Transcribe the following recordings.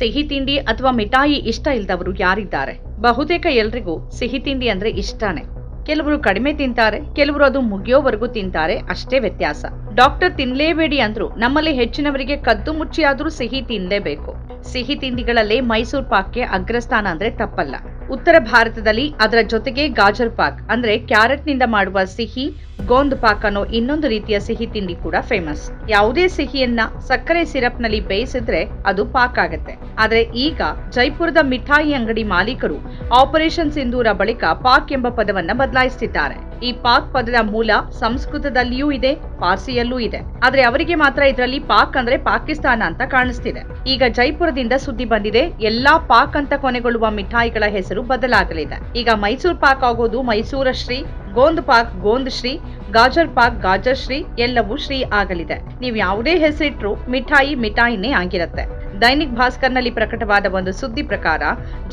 ಸಿಹಿ ತಿಂಡಿ ಅಥವಾ ಮಿಠಾಯಿ ಇಷ್ಟ ಇಲ್ದವರು ಯಾರಿದ್ದಾರೆ? ಬಹುತೇಕ ಎಲ್ರಿಗೂ ಸಿಹಿ ತಿಂಡಿ ಅಂದ್ರೆ ಇಷ್ಟನೇ. ಕೆಲವರು ಕಡಿಮೆ ತಿಂತಾರೆ, ಕೆಲವರು ಅದು ಮುಗಿಯೋವರೆಗೂ ತಿಂತಾರೆ, ಅಷ್ಟೇ ವ್ಯತ್ಯಾಸ. ಡಾಕ್ಟರ್ ತಿನ್ಲೇಬೇಡಿ ಅಂದ್ರು ನಮ್ಮಲ್ಲಿ ಹೆಚ್ಚಿನವರಿಗೆ ಕದ್ದು ಮುಚ್ಚಿಯಾದ್ರೂ ಸಿಹಿ ತಿನ್ಲೇಬೇಕು. ಸಿಹಿ ತಿಂಡಿಗಳಲ್ಲೇ ಮೈಸೂರು ಪಾಕ್ಗೆ ಅಗ್ರಸ್ಥಾನ ಅಂದ್ರೆ ತಪ್ಪಲ್ಲ. ಉತ್ತರ ಭಾರತದಲ್ಲಿ ಅದರ ಜೊತೆಗೆ ಗಾಜರ್ ಪಾಕ್ ಅಂದ್ರೆ ಕ್ಯಾರೆಟ್ನಿಂದ ಮಾಡುವ ಸಿಹಿ ಗೋಂದ್ ಪಾಕ್ ಅನ್ನೋ ಇನ್ನೊಂದು ರೀತಿಯ ಸಿಹಿ ತಿಂಡಿ ಕೂಡ ಫೇಮಸ್ ಯಾವುದೇ ಸಿಹಿಯನ್ನ ಸಕ್ಕರೆ ಸಿರಪ್ನಲ್ಲಿ ಬೇಯಿಸಿದ್ರೆ ಅದು ಪಾಕ್ ಆಗತ್ತೆ ಆದ್ರೆ ಈಗ ಜೈಪುರದ ಮಿಠಾಯಿ ಅಂಗಡಿ ಮಾಲೀಕರು ಆಪರೇಷನ್ ಸಿಂಧೂರ ಬಳಿಕ ಪಾಕ್ ಎಂಬ ಪದವನ್ನ ಬದಲಾಯಿಸುತ್ತಿದ್ದಾರೆ ಈ ಪಾಕ್ ಪದದ ಮೂಲ ಸಂಸ್ಕೃತದಲ್ಲಿಯೂ ಇದೆ, ಪಾರ್ಸಿಯಲ್ಲೂ ಇದೆ. ಆದ್ರೆ ಅವರಿಗೆ ಮಾತ್ರ ಇದರಲ್ಲಿ ಪಾಕ್ ಅಂದ್ರೆ ಪಾಕಿಸ್ತಾನ ಅಂತ ಕಾಣಿಸ್ತಿದೆ. ಈಗ ಜೈಪುರದಿಂದ ಸುದ್ದಿ ಬಂದಿದೆ, ಎಲ್ಲಾ ಪಾಕ್ ಅಂತ ಕೊನೆಗೊಳ್ಳುವ ಮಿಠಾಯಿಗಳ ಹೆಸರು ಬದಲಾಗಲಿದೆ. ಈಗ ಮೈಸೂರು ಪಾಕ್ ಆಗೋದು ಮೈಸೂರ ಶ್ರೀ ಗೋಂದ್ ಪಾಕ್ ಗೋಂದ್ ಶ್ರೀ, ಗಾಜರ್ ಪಾಕ್ ಗಾಜರ್ ಶ್ರೀ, ಎಲ್ಲವೂ ಶ್ರೀ ಆಗಲಿದೆ. ನೀವು ಯಾವುದೇ ಹೆಸರಿಟ್ರು ಮಿಠಾಯಿ, ಮಿಠಾಯಿನೇ ಆಗಿರತ್ತೆ. ದೈನಿಕ್ ಭಾಸ್ಕರ್ನಲ್ಲಿ ಪ್ರಕಟವಾದ ಒಂದು ಸುದ್ದಿ ಪ್ರಕಾರ,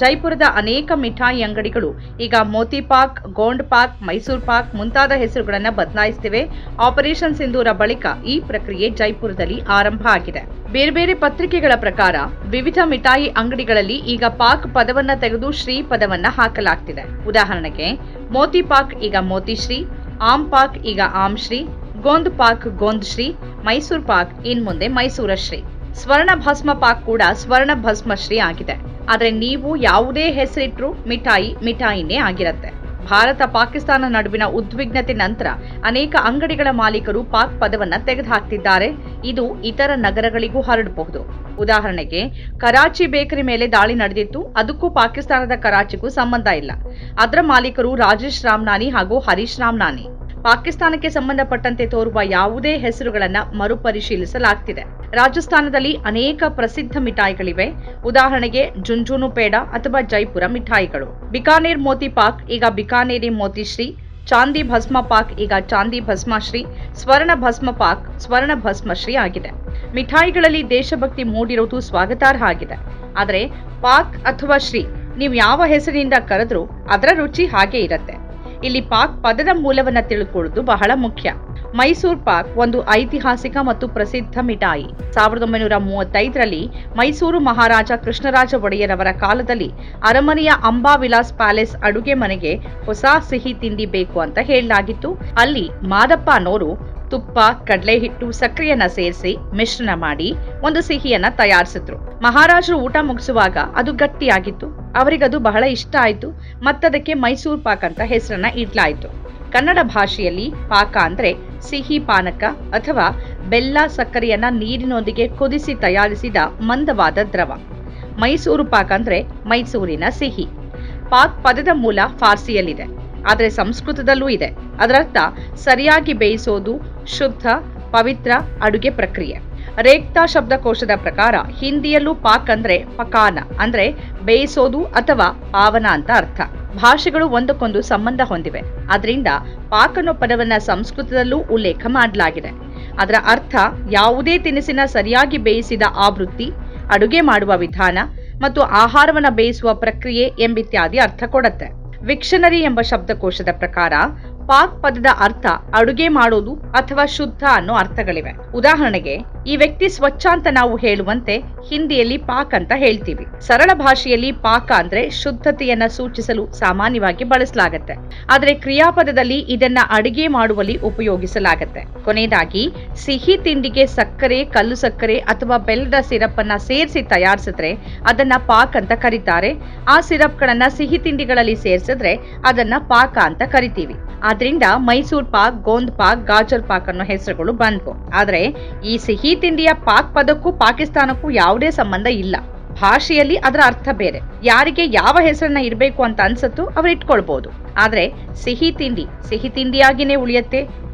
ಜೈಪುರದ ಅನೇಕ ಮಿಠಾಯಿ ಅಂಗಡಿಗಳು ಈಗ ಮೋತಿ ಪಾಕ್ ಗೋಂಡ್ ಪಾಕ್ ಮೈಸೂರು ಪಾಕ್ ಮುಂತಾದ ಹೆಸರುಗಳನ್ನು ಬದಲಾಯಿಸುತ್ತಿವೆ ಆಪರೇಷನ್ ಸಿಂಧೂರ ಬಳಿಕ ಈ ಪ್ರಕ್ರಿಯೆ ಜೈಪುರದಲ್ಲಿ ಆರಂಭ ಆಗಿದೆ. ಬೇರೆ ಬೇರೆ ಪತ್ರಿಕೆಗಳ ಪ್ರಕಾರ, ವಿವಿಧ ಮಿಠಾಯಿ ಅಂಗಡಿಗಳಲ್ಲಿ ಈಗ ಪಾಕ್ ಪದವನ್ನ ತೆಗೆದು ಶ್ರೀ ಪದವನ್ನ ಹಾಕಲಾಗ್ತಿದೆ. ಉದಾಹರಣೆಗೆ, ಮೋತಿ ಪಾಕ್ ಈಗ ಮೋತಿಶ್ರೀ ಆಮ್ ಪಾಕ್ ಈಗ ಆಮ್ ಶ್ರೀ, ಗೋಂದ್ ಪಾಕ್ ಗೋಂದ್ ಶ್ರೀ, ಮೈಸೂರು ಪಾಕ್ ಇನ್ ಮುಂದೆ ಮೈಸೂರ ಶ್ರೀ. ಸ್ವರ್ಣ ಭಸ್ಮ ಪಾಕ್ ಕೂಡ ಸ್ವರ್ಣ ಭಸ್ಮಶ್ರೀ ಆಗಿದೆ. ಆದರೆ ನೀವು ಯಾವುದೇ ಹೆಸರಿಟ್ರು ಮಿಠಾಯಿ ಮಿಠಾಯಿನೇ ಆಗಿರತ್ತೆ. ಭಾರತ ಪಾಕಿಸ್ತಾನ ನಡುವಿನ ಉದ್ವಿಗ್ನತೆ ನಂತರ ಅನೇಕ ಅಂಗಡಿಗಳ ಮಾಲೀಕರು ಪಾಕ್ ಪದವನ್ನ ತೆಗೆದುಹಾಕ್ತಿದ್ದಾರೆ. ಇದು ಇತರ ನಗರಗಳಿಗೂ ಹರಡಬಹುದು. ಉದಾಹರಣೆಗೆ, ಕರಾಚಿ ಬೇಕರಿ ಮೇಲೆ ದಾಳಿ ನಡೆದಿತ್ತು. ಅದಕ್ಕೂ ಪಾಕಿಸ್ತಾನದ ಕರಾಚಿಗೂ ಸಂಬಂಧ ಇಲ್ಲ. ಅದರ ಮಾಲೀಕರು ರಾಜೇಶ್ ರಾಮ್ನಾನಿ ಹಾಗೂ ಹರೀಶ್ ರಾಮ್ನಾನಿ. ಪಾಕಿಸ್ತಾನಕ್ಕೆ ಸಂಬಂಧಪಟ್ಟಂತೆ ತೋರುವ ಯಾವುದೇ ಹೆಸರುಗಳನ್ನು ಮರುಪರಿಶೀಲಿಸಲಾಗ್ತಿದೆ. ರಾಜಸ್ಥಾನದಲ್ಲಿ ಅನೇಕ ಪ್ರಸಿದ್ಧ ಮಿಠಾಯಿಗಳಿವೆ. ಉದಾಹರಣೆಗೆ ಜುಂಜುನು ಪೇಡ ಅಥವಾ ಜೈಪುರ ಮಿಠಾಯಿಗಳು. ಬಿಕಾನೇರ್ ಮೋತಿ ಪಾಕ್, ಈಗ ಬಿಕಾನೇರಿ ಮೋತಿಶ್ರೀ ಚಾಂದಿ ಭಸ್ಮ ಪಾಕ್, ಈಗ ಚಾಂದಿ ಭಸ್ಮಶ್ರೀ ಸ್ವರ್ಣ ಭಸ್ಮ ಪಾಕ್, ಸ್ವರ್ಣ ಭಸ್ಮಶ್ರೀ ಆಗಿದೆ. ಮಿಠಾಯಿಗಳಲ್ಲಿ ದೇಶಭಕ್ತಿ ಮೂಡಿರುವುದು ಸ್ವಾಗತಾರ್ಹ ಆಗಿದೆ. ಆದರೆ ಪಾಕ್ ಅಥವಾ ಶ್ರೀ, ನೀವು ಯಾವ ಹೆಸರಿನಿಂದ ಕರೆದ್ರೂ ಅದರ ರುಚಿ ಹಾಗೆ ಇರತ್ತೆ. ಇಲ್ಲಿ ಪಾಕ್ ಪದದ ಮೂಲವನ್ನ ತಿಳ್ಕೊಳ್ಳೋದು ಬಹಳ ಮುಖ್ಯ. ಮೈಸೂರ್ ಪಾಕ್ ಒಂದು ಐತಿಹಾಸಿಕ ಮತ್ತು ಪ್ರಸಿದ್ಧ ಮಿಠಾಯಿ. ಸಾವಿರದ ಒಂಬೈನೂರ ಮೂವತ್ತೈದರಲ್ಲಿ ಮೈಸೂರು ಮಹಾರಾಜ ಕೃಷ್ಣರಾಜ ಒಡೆಯರವರ ಕಾಲದಲ್ಲಿ ಅರಮನೆಯ ಅಂಬಾವಿಲಾಸ್ ಪ್ಯಾಲೇಸ್ ಅಡುಗೆ ಮನೆಗೆ ಹೊಸ ಸಿಹಿ ತಿಂಡಿ ಬೇಕು ಅಂತ ಹೇಳಲಾಗಿತ್ತು. ಅಲ್ಲಿ ಮಾದಪ್ಪ ಅನ್ನೋರು ತುಪ್ಪ ಕಡಲೆ ಹಿಟ್ಟು ಸಕ್ಕರೆಯನ್ನ ಸೇರಿಸಿ ಮಿಶ್ರಣ ಮಾಡಿ ಒಂದು ಸಿಹಿಯನ್ನ ತಯಾರಿಸಿದ್ರು. ಮಹಾರಾಜರು ಊಟ ಮುಗಿಸುವಾಗ ಅದು ಗಟ್ಟಿಯಾಗಿತ್ತು. ಅವರಿಗದು ಬಹಳ ಇಷ್ಟ ಆಯಿತು. ಮತ್ತದಕ್ಕೆ ಮೈಸೂರು ಪಾಕ್ ಅಂತ ಹೆಸರನ್ನ ಇಡ್ಲಾಯಿತು. ಕನ್ನಡ ಭಾಷೆಯಲ್ಲಿ ಪಾಕ ಅಂದ್ರೆ ಸಿಹಿ ಪಾನಕ ಅಥವಾ ಬೆಲ್ಲ ಸಕ್ಕರೆಯನ್ನ ನೀರಿನೊಂದಿಗೆ ಕುದಿಸಿ ತಯಾರಿಸಿದ ಮಂದವಾದ ದ್ರವ. ಮೈಸೂರು ಪಾಕ್ ಅಂದ್ರೆ ಮೈಸೂರಿನ ಸಿಹಿ. ಪಾಕ್ ಪದದ ಮೂಲ ಫಾರ್ಸಿಯಲ್ಲಿದೆ. ಆದರೆ ಸಂಸ್ಕೃತದಲ್ಲೂ ಇದೆ. ಅದರರ್ಥ ಸರಿಯಾಗಿ ಬೇಯಿಸೋದು ಶುದ್ಧ, ಪವಿತ್ರ ಅಡುಗೆ ಪ್ರಕ್ರಿಯೆ. ರೇಕ್ತಾ ಶಬ್ದಕೋಶದ ಪ್ರಕಾರ ಹಿಂದಿಯಲ್ಲೂ ಪಾಕ್ ಅಂದ್ರೆ ಪಕಾನ, ಅಂದ್ರೆ ಬೇಯಿಸೋದು ಅಥವಾ ಪಾವನ ಅಂತ ಅರ್ಥ. ಭಾಷೆಗಳು ಒಂದಕ್ಕೊಂದು ಸಂಬಂಧ ಹೊಂದಿವೆ. ಅದರಿಂದ ಪಾಕ್ ಅನ್ನೋ ಪದವನ್ನ ಸಂಸ್ಕೃತದಲ್ಲೂ ಉಲ್ಲೇಖ ಮಾಡಲಾಗಿದೆ. ಅದರ ಅರ್ಥ ಯಾವುದೇ ತಿನಿಸಿನ ಸರಿಯಾಗಿ ಬೇಯಿಸಿದ ಆವೃತ್ತಿ, ಅಡುಗೆ ಮಾಡುವ ವಿಧಾನ ಮತ್ತು ಆಹಾರವನ್ನ ಬೇಯಿಸುವ ಪ್ರಕ್ರಿಯೆ ಎಂಬಿತ್ಯಾದಿ ಅರ್ಥ ಕೊಡುತ್ತೆ. ವಿಕ್ಷನರಿ ಎಂಬ ಶಬ್ದಕೋಶದ ಪ್ರಕಾರ ಪಾಕ್ ಪದದ ಅರ್ಥ ಅಡುಗೆ ಮಾಡೋದು ಅಥವಾ ಶುದ್ಧ ಅನ್ನೋ ಅರ್ಥಗಳಿವೆ. ಉದಾಹರಣೆಗೆ, ಈ ವ್ಯಕ್ತಿ ಸ್ವಚ್ಛ ಅಂತ ನಾವು ಹೇಳುವಂತೆ ಹಿಂದಿಯಲ್ಲಿ ಪಾಕ್ ಅಂತ ಹೇಳ್ತೀವಿ. ಸರಳ ಭಾಷೆಯಲ್ಲಿ ಪಾಕ ಅಂದ್ರೆ ಶುದ್ಧತೆಯನ್ನ ಸೂಚಿಸಲು ಸಾಮಾನ್ಯವಾಗಿ ಬಳಸಲಾಗತ್ತೆ. ಆದರೆ ಕ್ರಿಯಾಪದದಲ್ಲಿ ಇದನ್ನ ಅಡುಗೆ ಮಾಡುವಲ್ಲಿ ಉಪಯೋಗಿಸಲಾಗತ್ತೆ. ಕೊನೆಯದಾಗಿ, ಸಿಹಿ ತಿಂಡಿಗೆ ಸಕ್ಕರೆ, ಕಲ್ಲು ಸಕ್ಕರೆ ಅಥವಾ ಬೆಲ್ಲದ ಸಿರಪ್ ಅನ್ನ ಸೇರಿಸಿ ತಯಾರಿಸಿದ್ರೆ ಅದನ್ನ ಪಾಕ್ ಅಂತ ಕರೀತಾರೆ. ಆ ಸಿರಪ್ಗಳನ್ನ ಸಿಹಿ ತಿಂಡಿಗಳಲ್ಲಿ ಸೇರಿಸಿದ್ರೆ ಅದನ್ನ ಪಾಕ ಅಂತ ಕರಿತೀವಿ. ಆದ್ರಿಂದ ಮೈಸೂರ್ ಪಾಕ್, ಗೋಂದ್ ಪಾಕ್, ಗಾಜಲ್ ಪಾಕ್ ಅನ್ನೋ ಹೆಸರುಗಳು ಬಂದ್ವು. ಆದ್ರೆ ಈ ಸಿಹಿ ತಿಂಡಿಯ ಪಾಕ್ ಪದಕ್ಕೂ ಪಾಕಿಸ್ತಾನಕ್ಕೂ ಯಾವುದೇ ಸಂಬಂಧ ಇಲ್ಲ. ಭಾಷೆಯಲ್ಲಿ ಅದರ ಅರ್ಥ ಬೇರೆ. ಯಾರಿಗೆ ಯಾವ ಹೆಸರನ್ನ ಇರಬೇಕು ಅಂತ ಅನ್ಸತ್ತು ಅವ್ರು ಇಟ್ಕೊಳ್ಬಹುದು ಆದ್ರೆ ಸಿಹಿ ತಿಂಡಿ, ಸಿಹಿ ತಿಂಡಿಯಾಗಿನೇ ಉಳಿಯತ್ತೆ